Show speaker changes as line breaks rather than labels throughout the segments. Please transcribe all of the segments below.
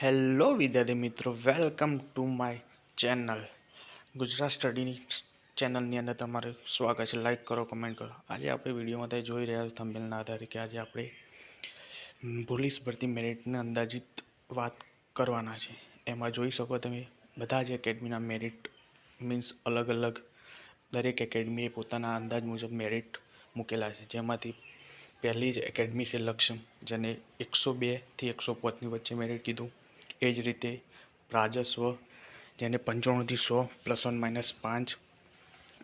Hello વિદ્યાર્થી મિત્રો welcome to my channel Gujarat સ્ટડીની ચેનલની અંદર તમારું સ્વાગત છે. લાઇક કરો કમેન્ટ કરો. આજે આપણે વિડીયોમાં તમે જોઈ રહ્યા છો થંબેલના આધારે કે આજે આપણે પોલીસ ભરતી મેરિટને અંદાજિત વાત કરવાના છે. એમાં જોઈ શકો તમે બધા જ એકેડમીના મેરિટ મીન્સ અલગ અલગ દરેક એકેડમીએ પોતાના અંદાજ મુજબ મેરિટ મૂકેલા છે. જેમાંથી પહેલી જ એકેડમી છે લક્ષ્મ, જેને એકસો બેથી એકસો પાંચની વચ્ચે મેરિટ કીધું. એ જ રીતે પ્રાજસ્વ જેને પંચાણુંથી સો પ્લસ વન માઇનસ પાંચ,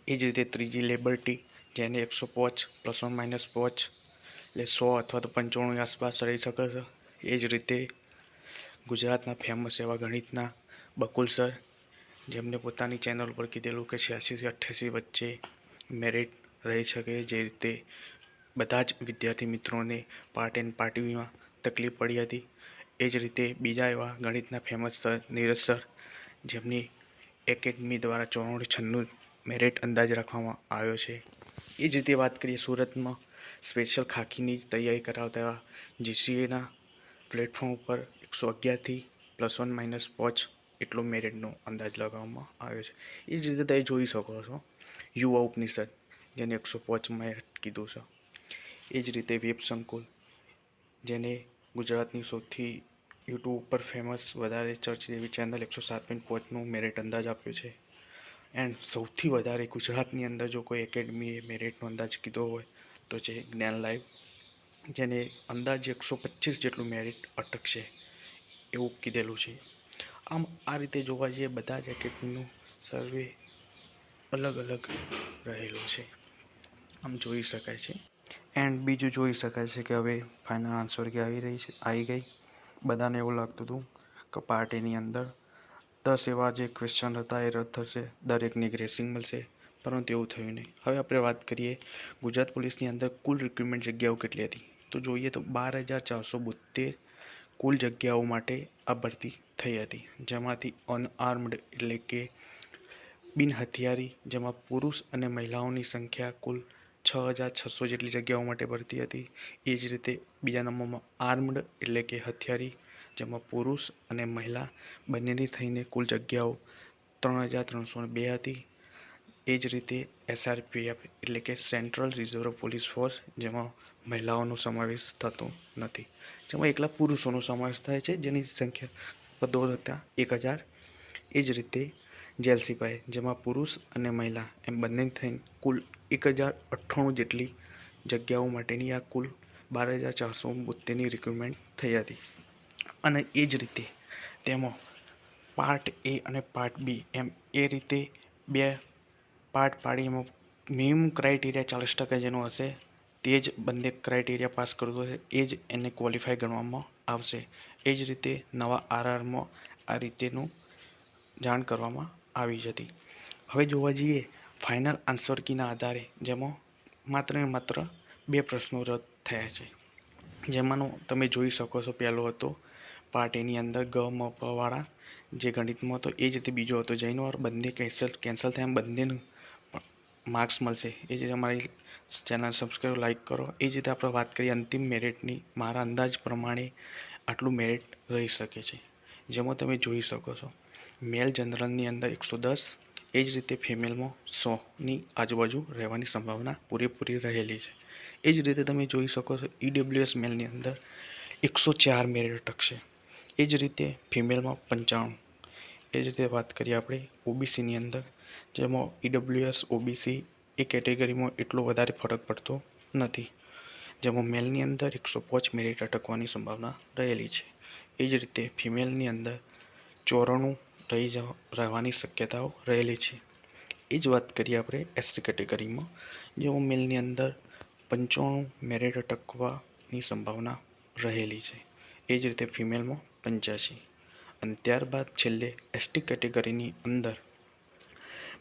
એ જ રીતે ત્રીજી લેબર્ટી જેને એકસો પાંચ પ્લસ વન માઇનસ પાંચ, એટલે સો અથવા તો પંચાણું આસપાસ રહી શકે છે. એ જ રીતે ગુજરાતના ફેમસ એવા ગણિતના બકુલ સર જેમને પોતાની ચેનલ પર કીધેલું કે છ્યાસીથી અઠ્યાસી વચ્ચે મેરિટ રહી શકે જે રીતે બધા જ વિદ્યાર્થી મિત્રોને પાર્ટ એન્ડ પાર્ટીમાં તકલીફ પડી હતી. એ જ રીતે બીજા એવા ગણિતના ફેમસ સર નીરજ સર જેમની એકેડમી દ્વારા ચોરાણું છન્નું મેરિટ અંદાજ રાખવામાં આવ્યો છે. એ જ રીતે વાત કરીએ સુરતમાં સ્પેશિયલ ખાખીની તૈયારી કરાવતા એવા જીસીએના પ્લેટફોર્મ ઉપર એકસો અગિયારથી પ્લસ વન માઇનસ પાંચ એટલો મેરિટનો અંદાજ લગાવવામાં આવ્યો છે. એ જ રીતે તમે જોઈ શકો છો યુવા ઉપનિષદ, જેને એકસો પાંચ મેરિટ કીધું છે. એ જ રીતે વેબ સંકુલ, જેને ગુજરાતની સૌથી યુટ્યુબ ઉપર ફેમસ વધારે ચર્ચ જેવી ચેનલ એકસો સાત પોઈન્ટ પાંચનું મેરિટ અંદાજ આપ્યો છે. એન્ડ સૌથી વધારે ગુજરાતની અંદર જો કોઈ એકેડમીએ મેરિટનો અંદાજ કીધો હોય, તો છે જ્ઞાન લાઈવ, જેને અંદાજે એકસો પચીસ જેટલું મેરિટ અટકશે એવું કીધેલું છે. આમ આ રીતે જોવા જઈએ, બધા જ એકેડમીનું સર્વે અલગ અલગ રહેલું છે. આમ જોઈ શકાય છે. એન્ડ બીજું જોઈ શકાય છે કે હવે ફાઇનલ આન્સર કે આવી રહી છે, આવી ગઈ? બધાને એવું લાગતું હતું કે પાર્ટીની અંદર દસ એવા જે ક્વેશ્ચન હતા એ રદ થશે, દરેકને ગ્રેસિંગ મળશે, પરંતુ એવું થયું નહીં. હવે આપણે વાત કરીએ ગુજરાત પોલીસની અંદર કુલ રિક્રુટમેન્ટ જગ્યાઓ કેટલી હતી? તો જોઈએ તો બાર હજાર ચારસો બોતેર કુલ જગ્યાઓ માટે આ ભરતી થઈ હતી, જેમાંથી અનઆર્મ્ડ એટલે કે બિન હથિયારી જેમાં પુરુષ અને મહિલાઓની સંખ્યા કુલ છ હજાર છસો જેટલી જગ્યાઓ માટે ભરતી હતી. એ જ રીતે બીજા નંબરમાં આર્મ્ડ એટલે કે હથિયારી, જેમાં પુરુષ અને મહિલા બંનેની થઈને કુલ જગ્યાઓ ત્રણ હજાર ત્રણસો બે હતી. એ જ રીતે એસઆરપીએફ એટલે કે સેન્ટ્રલ રિઝર્વ પોલીસ ફોર્સ, જેમાં મહિલાઓનો સમાવેશ થતો નથી. જેમાં એકલા પુરુષોનો સમાવેશ થાય છે, જેની સંખ્યા પદો હતા, એક હજાર. એ જ રીતે જેલ સિપાઈ, જેમાં પુરુષ અને મહિલા, એમ બંને થઈને કુલ એક હજાર અઠ્ઠાણું જેટલી જગ્યાઓ માટેની આ કુલ બાર હજાર ચારસો બોતેરની રિક્રુટમેન્ટ થઈ હતી. અને એ જ રીતે તેમાં પાર્ટ એ અને પાર્ટ બી એમ એ રીતે બે પાર્ટ પાડી, એમાં મિનિમમ ક્રાઇટેરિયા ચાલીસ ટકા જેનો હશે, તે જ બંને ક્રાઇટેરિયા પાસ કરતો હશે, એ જ એને ક્વોલિફાય ગણવામાં આવશે. એ જ રીતે નવા આરઆરમાં આ રીતેનું જાણ કરવામાં આવી જતી. હવે જોવા જઈએ ફાઇનલ આન્સર કીના આધારે જેમાં માત્ર ને માત્ર બે પ્રશ્નો રદ થયા છે. જેમાંનો તમે જોઈ શકો છો, પહેલો હતો પાર્ટ એની અંદર ગ, મ, પ જે ગણિતમાં હતો, એ જ રીતે બીજો હતો. જૈનો બંને કેન્સલ કેન્સલ થયા બંનેનું માર્ક્સ મળશે. એ જ રીતે અમારી ચેનલ સબસ્ક્રાઈબ લાઇક કરો. એ જ રીતે આપણે વાત કરીએ અંતિમ મેરિટની મારા અંદાજ પ્રમાણે આટલું મેરિટ રહી શકે છે. જેમાં તમે જોઈ શકો છો. મેલ જનરલની અંદર એકસો દસ. એ જ રીતે ફિમેલમાં સોની આજુબાજુ રહેવાની સંભાવના પૂરેપૂરી રહેલી છે. એ જ રીતે તમે જોઈ શકો છો ઈડબ્લ્યુએસ મેલની અંદર એકસો ચાર મેરિટ અટકશે એ જ રીતે ફિમેલમાં પંચાણું. એ જ રીતે વાત કરીએ આપણે ઓબીસીની અંદર, જેમાં ઈડબ્લ્યુએસ ઓબીસી એ કેટેગરીમાં એટલો વધારે ફરક પડતો નથી. જેમાં મેલની અંદર એકસો પાંચ મેરિટ અટકવાની સંભાવના રહેલી છે. એ જ રીતે ફિમેલની અંદર ચોરાણું રહી જવા, રહેવાની શક્યતાઓ રહેલી છે. એ જ વાત કરીએ આપણે એસસી કેટેગરીમાં જે મેલની અંદર પંચાણું મેરિટ અટકવાની સંભાવના રહેલી છે. એ જ રીતે ફિમેલમાં પંચ્યાસી અને ત્યારબાદ છેલ્લે એસટી કેટેગરીની અંદર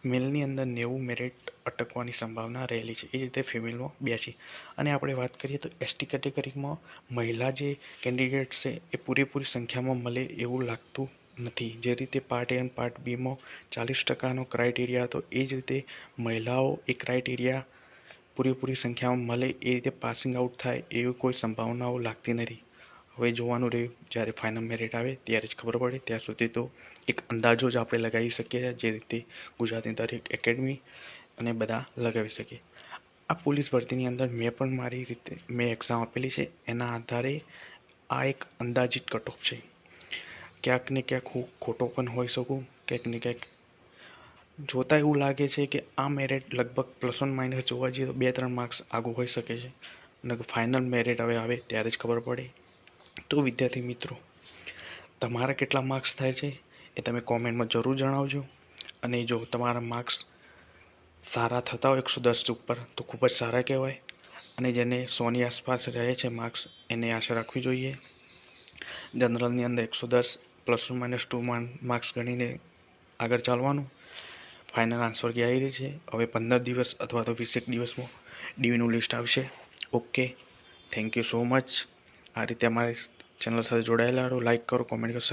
મેલની અંદર નેવું મેરિટ અટકવાની સંભાવના રહેલી છે. એ જ રીતે ફિમેલમાં બ્યાસી અને આપણે વાત કરીએ તો એસટી કેટેગરીમાં મહિલા જે કેન્ડિડેટ છે, એ પૂરેપૂરી સંખ્યામાં મળે એવું લાગતું નથી. જે રીતે પાર્ટ એ અને પાર્ટ બીમાં ચાલીસ ટકાનો ક્રાઇટેરિયા હતો, એ જ રીતે મહિલાઓ એ ક્રાઇટેરિયા પૂરેપૂરી સંખ્યામાં મળે, એ રીતે પાસિંગ આઉટ થાય, એવી કોઈ સંભાવનાઓ લાગતી નથી. હવે જોવાનું રહ્યું. જ્યારે ફાઇનલ મેરિટ આવે ત્યારે જ ખબર પડે. ત્યાં સુધી તો એક અંદાજો જ આપણે લગાવી શકીએ છીએ, જે રીતે ગુજરાતની દરેક એકેડમી અને બધા લગાવી શકીએ. આ પોલીસ ભરતીની અંદર મેં પણ મારી રીતે, મેં એક્ઝામ આપેલી છે. એના આધારે આ એક અંદાજિત કટ ઓફ છે. ક્યાંક ને ક્યાંક હું ખોટો પણ હોઈ શકું. ક્યાંક ને ક્યાંક જોતાં એવું લાગે છે કે આ મેરિટ લગભગ પ્લસ વન માઇનસ જોવા જઈએ તો બે ત્રણ માર્ક્સ આગું હોઈ શકે છે. અને ફાઇનલ મેરિટ હવે આવે ત્યારે જ ખબર પડે. તો વિદ્યાર્થી મિત્રો, તમારા કેટલા માર્ક્સ થાય છે એ તમે કોમેન્ટમાં જરૂર જણાવજો. અને જો તમારા માર્ક્સ સારા થતા હોય એકસો દસ ઉપર, તો ખૂબ જ સારા કહેવાય. અને જેને સોની આસપાસ રહે છે માર્ક્સ એને આશા રાખવી જોઈએ. જનરલની અંદર એકસો દસ પ્લસ માઇનસ ટુ માર્ક્સ ગણીને આગળ ચાલવાનું. ફાઇનલ આન્સર કે આવી રહી છે? હવે પંદર દિવસ અથવા તો વીસેક દિવસમાં ડીવીનું લિસ્ટ આવશે. Okay thank you so much આ રીતે અમારી ચેનલ સાથે જોડાયેલા રહો. લાઈક કરો કોમેન્ટ કરો